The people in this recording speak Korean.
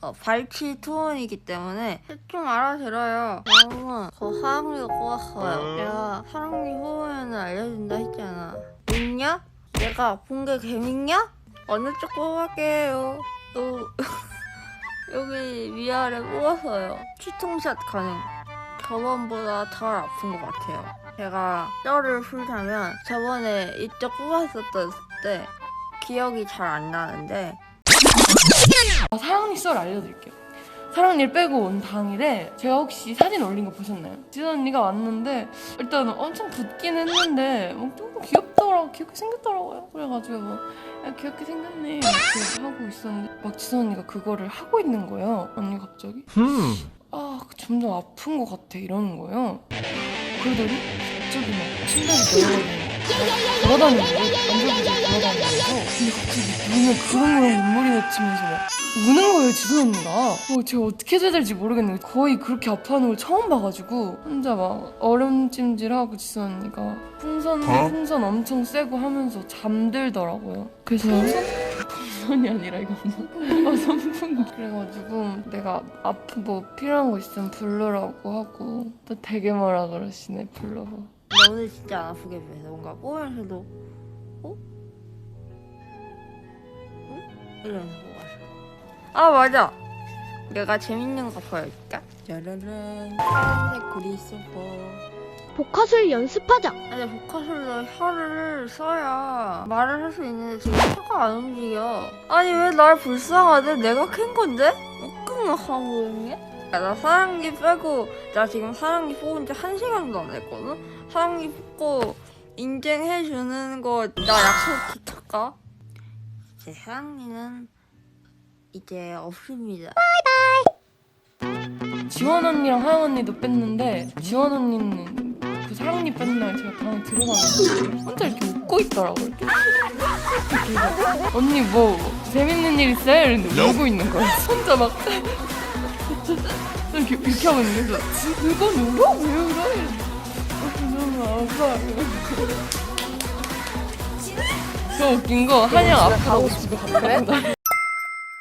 어, 발치 투혼이기 때문에 대충 알아들어요. 여러분, 저 사랑니가 꼬았어요. 내가 사랑니 후보면은 알려준다 했잖아. 믿냐? 내가 아픈 게 개밌냐? 어느 쪽 뽑을게요. 또 여기 위아래 뽑았어요. 치통샷 가능. 저번보다 덜 아픈 것 같아요. 제가 뼈를 풀자면 저번에 이쪽 뽑았었을 때 기억이 잘 안 나는데 아, 사랑니 썰 알려드릴게요. 사랑니를 빼고 온 당일에 제가 혹시 사진 올린 거 보셨나요? 지선 언니가 왔는데 일단 엄청 붓긴 했는데 뭐 조금 귀엽더라고 귀엽게 생겼더라고요. 그래가지고 뭐 야, 귀엽게 생겼네 이렇게 하고 있었는데 막 지선 언니가 그거를 하고 있는 거예요. 언니 갑자기 아 점점 아픈 것 같아 이러는 거예요. 그러더니 갑자기 막 침대에 내려가고 거예요. 앉아보고 돌아다니면서 근데 갑자기 눈에 그렁그렁 눈물 이 맺히면서 막 우는 거예요 지선 언니가 어, 제가 어떻게 해야 될지 모르겠는데 거의 그렇게 아파하는 걸 처음 봐가지고 혼자 막 얼음찜질하고 지선 언니가 풍선 풍선 엄청 세고 하면서 잠들더라고요. 그래서 풍선이 아니라 이거는 아 선풍기. 그래가지고 내가 아프 뭐 필요한 거 있으면 부르라고 하고 또 되게 뭐라 그러시네 불러서. 나 오늘 진짜 안 아프게 배서 뭔가 뽑으면서도 어? 응? 이러면서 뽑았어. 아 맞아. 내가 재밌는 거 보여줄까? 짜라란 파란색 그리스퍼. 복화술 연습하자. 아니 복화술로 혀를 써야 말을 할 수 있는데 지금 혀가 안 움직여. 아니 왜 날 불쌍하대? 내가 캔 건데? 끙끙 하고 있네? 야, 나 사랑니 빼고 나 지금 사랑니 뽑은 지 한 시간도 안 됐거든? 사랑니 뽑고 인증해주는 거 나 약속 지킬까? 제 사랑니는 이제 없습니다. 지원 언니랑 하영 언니도 뺐는데 지원 언니는 그 사랑니 뺀 날 제가 방에 들어갔는데 혼자 이렇게 웃고 있더라고요. 이렇게. 이렇게. 언니 뭐 재밌는 일 있어요? 이랬는데 울고 있는 거예요. 혼자 막 이렇게 이렇게 하고 있는 거예요. 그래서 울어? 왜 울어? 이러면서 너무 아파. 저 웃긴 거 한양 앞으로 가고 싶어.